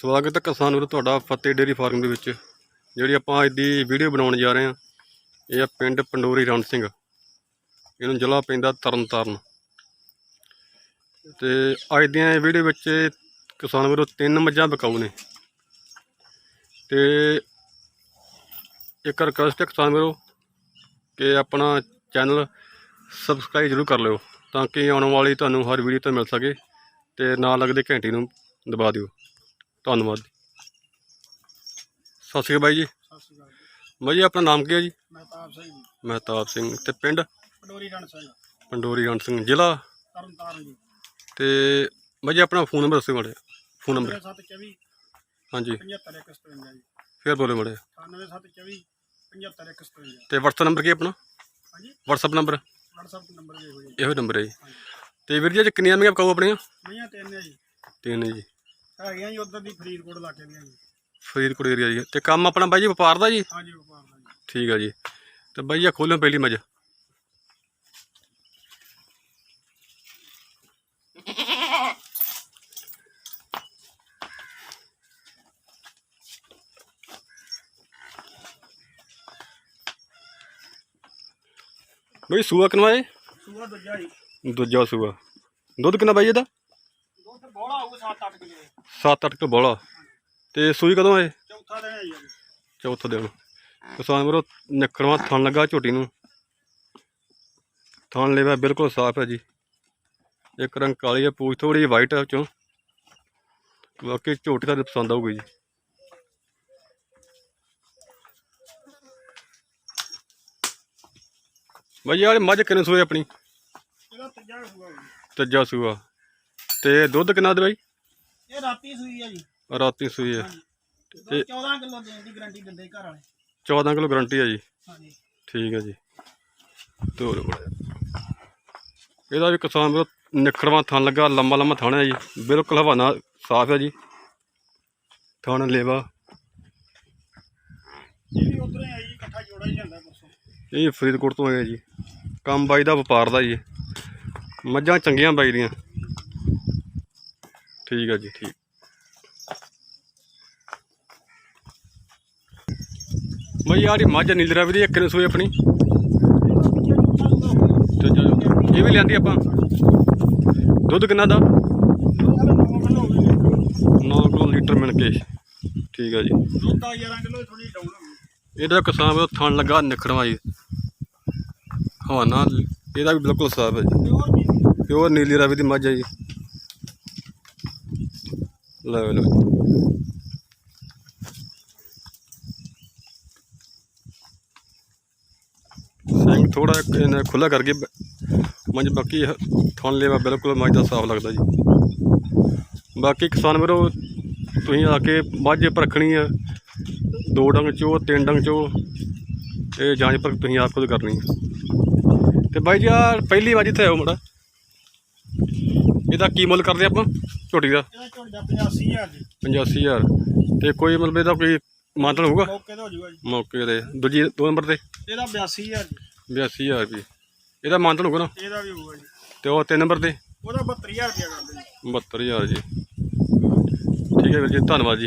ਸਵਾਗਤ ਹੈ ਕਿਸਾਨ ਵੀਰੋ ਤੁਹਾਡਾ ਫਤਿਹ ਡੇਰੀ ਫਾਰਮ ਦੇ ਵਿੱਚ। ਜਿਹੜੀ ਆਪਾਂ ਅੱਜ ਦੀ ਵੀਡੀਓ ਬਣਾਉਣ ਜਾ ਰਹੇ ਹਾਂ, ਇਹ ਆ ਪਿੰਡ ਪੰਡੋਰੀ ਰਣ ਸਿੰਘ। ਇਹਨੂੰ ਜ਼ਿਲ੍ਹਾ ਪੈਂਦਾ ਤਰਨਤਾਰਨ। ਤੇ ਅੱਜ ਦੀਆਂ ਇਹ ਵੀਡੀਓ ਵਿੱਚ ਕਿਸਾਨ ਵੀਰੋ ਤਿੰਨ ਮੱਝਾਂ ਬਕਾਊ ਨੇ। ਤੇ ਇੱਕ ਰਿਕਵੈਸਟ ਹੈ ਕਿਸਾਨ ਵੀਰੋ ਕਿ ਆਪਣਾ ਚੈਨਲ ਸਬਸਕ੍ਰਾਈਬ ਜ਼ਰੂਰ ਕਰ ਲਿਓ, ਤਾਂ ਕਿ ਆਉਣ ਵਾਲੀ ਤੁਹਾਨੂੰ ਹਰ ਵੀਡੀਓ ਤੋਂ ਮਿਲ ਸਕੇ ਤੇ ਨਾਲ ਲੱਗਦੇ ਘੰਟੀ ਨੂੰ ਦਬਾ ਦਿਓ। ਧੰਨਵਾਦ ਸਤਿ ਸ਼੍ਰੀ ਅਕਾਲ ਬਾਈ ਜੀ। ਸਤਿ ਸ਼੍ਰੀ ਅਕਾਲ। ਬਾਈ ਜੀ ਆਪਣਾ ਨਾਮ ਕੀ ਹੈ ਜੀ? ਮਹਿਤਾਬ ਸਿੰਘ ਜੀ। ਮਹਿਤਾਬ ਸਿੰਘ। ਤੇ ਪਿੰਡ? ਪਡੋਰੀ ਰਣ ਸਿੰਘ। ਪੰਡੋਰੀ ਰਣ ਸਿੰਘ ਜ਼ਿਲ੍ਹਾ? ਤਰਨ ਤਾਰਨ ਜੀ। ਤੇ ਬਾਈ ਜੀ ਆਪਣਾ ਫੋਨ ਨੰਬਰ ਦੱਸੋ ਮਾੜੇ ਫੋਨ ਨੰਬਰ। 9724 ਹਾਂਜੀ। 75157 ਜੀ। ਫੇਰ ਬੋਲੇ ਮਾੜੇ 9724 75157 ਤੇ WhatsApp ਨੰਬਰ ਕੀ ਹੈ ਆਪਣਾ? ਹਾਂਜੀ। WhatsApp number? WhatsApp ਨੰਬਰ ਇਹੋ ਨੰਬਰ ਹੈ ਜੀ। ਤੇ ਵੀਰ ਜੀ ਅੱਜ ਕਿੰਨੀਆਂ ਮੀਆਂ ਬਕਾਊ ਆਪਣੀਆਂ? ਮਈਆਂ ਤਿੰਨ ਹੈ ਜੀ। ਤਿੰਨ ਜੀ। ਹੈਗੀਆਂ ਜੀ ਉਧਰ ਦੀ ਫਰੀਦਕੋਟ ਇਲਾਕੇ ਦੀਆਂ ਜੀ। ਫਰੀਦਕੋਟ ਏਰੀਆ ਜੀ। ਤੇ ਕੰਮ ਆਪਣਾ ਬਾਈ ਜੀ ਵਪਾਰ ਦਾ ਜੀ? ਹਾਂਜੀ ਵਪਾਰ ਦਾ ਜੀ। ਠੀਕ ਆ ਜੀ। ਤੇ ਬਾਈ ਆ ਖੋਲੋ ਪਹਿਲੀ ਮੱਝ। ਬਈ ਸੂਆ ਕਿੰਨਾ ਹੈ? ਸੂਆ ਦੂਜਾ ਜੀ। ਦੂਜਾ ਸੂਆ। ਦੁੱਧ ਕਿੰਨਾ ਬਾਈ ਇਹਦਾ? ਬੋਲਾ ਹੋਊ 7-8 ਕਿਲੋ। 7-8 ਕਿਲੋ ਬੋਲਾ। ਤੇ ਸੂਈ ਕਦੋਂ ਹੈ ਚੌਥਾ ਦਿਨ ਹੈ ਜੀ। ਚੌਥਾ ਦਿਨ। ਕਿਸਾਨ ਵੀਰੋ ਨਿਕਲਵਾ ਥਣ ਲੱਗਾ ਝੋਟੀ ਨੂੰ। ਥਣ ਲੈਵਾ ਬਿਲਕੁਲ ਸਾਫ਼ ਹੈ ਜੀ। ਇੱਕ ਰੰਗ ਕਾਲੀ ਹੈ ਪੂਛ ਥੋੜੀ ਵਾਈਟ ਹੈ ਚੋਂ ਬਾਕੀ ਝੋਟੀ ਤਾਂ ਪਸੰਦ ਆਊਗੀ ਜੀ। ਬਾਈ ਯਾਰ ਮੱਝ ਕਿੰਨੇ ਸੂਏ ਆਪਣੀ? ਤੀਜਾ ਸੂਆ। ਤੇ ਦੁੱਧ ਕਿੰਨਾ ਦੇ ਬਾਈ? ਇਹ ਰਾਤੀ ਸੂਈ ਹੈ ਜੀ। ਰਾਤੀ ਸੂਈ ਹੈ ਦੁੱਧ 14 ਕਿਲੋ ਦੇਣ ਦੀ ਗਾਰੰਟੀ ਦਿੰਦੇ ਘਰ ਵਾਲੇ। 14 ਕਿਲੋ ਗਰੰਟੀ ਹੈ ਜੀ। ਹਾਂਜੀ। ਠੀਕ ਹੈ ਜੀ। ਤੋਰ ਬੜਾ ਇਹਦਾ ਵੀ ਕਿਸਾਨ ਵੀਰੋ ਨਿਖੜਵਾ ਥਣ ਲੱਗਾ ਲੰਮਾ ਲੰਮਾ ਥਣ ਹੈ ਜੀ। ਬਿਲਕੁਲ ਹਵਾਨਾ ਸਾਫ਼ ਹੈ ਜੀ। ਥਣ ਲੇਵਾ। ਇਹ ਵੀ ਉਧਰ ਆਈ ਜੀ ਇਕੱਠਾ ਜੋੜਾ ਹੀ ਜਾਂਦਾ ਪਰਸੋਂ। ਇਹ ਫਰੀਦਕੋਟ ਤੋਂ ਆਇਆ ਜੀ। ਕੰਮ ਬਾਈ ਦਾ ਵਪਾਰ ਦਾ ਜੀ। ਮੱਝਾਂ ਚੰਗੀਆਂ ਬਾਈ ਦੀਆਂ। ਠੀਕ ਹੈ ਜੀ, ਠੀਕ। ਬਈ ਯਾਰ ਇਹ ਮੱਝ ਨੀਲ ਰਵੀ ਦੀ, ਇੱਕ ਨੇ ਸੂਈ ਆਪਣੀ। ਤੇ ਜੋ- ਇਹ ਵੀ ਲਿਆਂਦੀ ਆਪਾਂ। ਦੁੱਧ ਕਿੰਨਾ ਦਾ? 9 ਕਿਲੋ ਲੀਟਰ ਮਿਲ ਕੇ। ਠੀਕ ਹੈ ਜੀ। ਦੁੱਧ ਆ 11 ਕਿਲੋ ਥੋੜੀ ਡਾਊਨ ਇਹਦਾ ਕਿਸਾਨ ਉਹ ਥਣ ਲੱਗਾ ਨਿਖੜਵਾ ਜੀ। ਹਵਾਨਾ ਇਹਦਾ ਵੀ ਬਿਲਕੁਲ ਸਾਫ਼ ਹੈ ਜੀ। ਪਿਓਰ ਨੀਲੀ ਰਾਵੀ ਦੀ ਮੱਝ ਹੈ ਜੀ। ਲੈ ਲਓ। ਜੀ। ਸਿੰਘ ਥੋੜਾ ਇਹਨੇ ਖੁੱਲਾ ਕਰਕੇ ਮੰਜ ਬਾਕੀ ਹ- ਥਣ ਲੈਵਾ ਬਿਲਕੁਲ ਮੱਝ ਦਾ ਸਾਫ਼ ਲੱਗਦਾ ਜੀ। ਬਾਕੀ ਕਿਸਾਨ ਵੀਰੋ, ਤੁਸੀਂ ਆ ਕੇ ਮੱਝ ਪਰਖਣੀ ਆ, ਦੋ ਡੰਗ ਚੋ, ਤਿੰਨ ਡੰਗ ਚੋ, ਇਹ ਜਾਂਚ ਪਰ ਤੁਸੀਂ ਆਪ ਖੁਦ ਕਰਨੀ ਹੈ ਤੇ ਬਾਈ ਜੀ ਆ ਪਹਿਲੀ ਵਾਰ ਇੱਥੇ ਆਇਓ ਮੜਾ। ਇਹਦਾ ਕੀ ਮੁੱਲ ਕਰਦੇ ਆਪਾਂ? ਝੋਟੀ ਦਾ? ਇਹਦਾ ਝੋਟੀ ਦਾ 85000 ਜੀ। 85000 ਤੇ ਕੋਈ ਮਤਲਬ ਇਹਦਾ ਕੋਈ ਮਾਤਲ ਹੋਊਗਾ? ਮੌਕੇ ਤੇ ਹੋ ਜਾਊਗਾ ਜੀ। ਮੌਕੇ ਦੇ ਦੂਜੀ ਦੋ ਨੰਬਰ ਤੇ? ਇਹਦਾ 82000 ਜੀ। 82000 ਰੁਪਏ। ਇਹਦਾ ਮਾਤਲ ਹੋਊਗਾ ਨਾ? ਇਹਦਾ ਵੀ ਹੋਊਗਾ ਜੀ। ਤੇ ਉਹ ਤਿੰਨ ਨੰਬਰ ਤੇ? ਉਹਦਾ 72000 ਰੁਪਇਆ ਕਰਦੇ ਜੀ। 72000 ਜੀ। ਠੀਕ ਹੈ ਵੀਰ ਜੀ ਧੰਨਵਾਦ ਜੀ।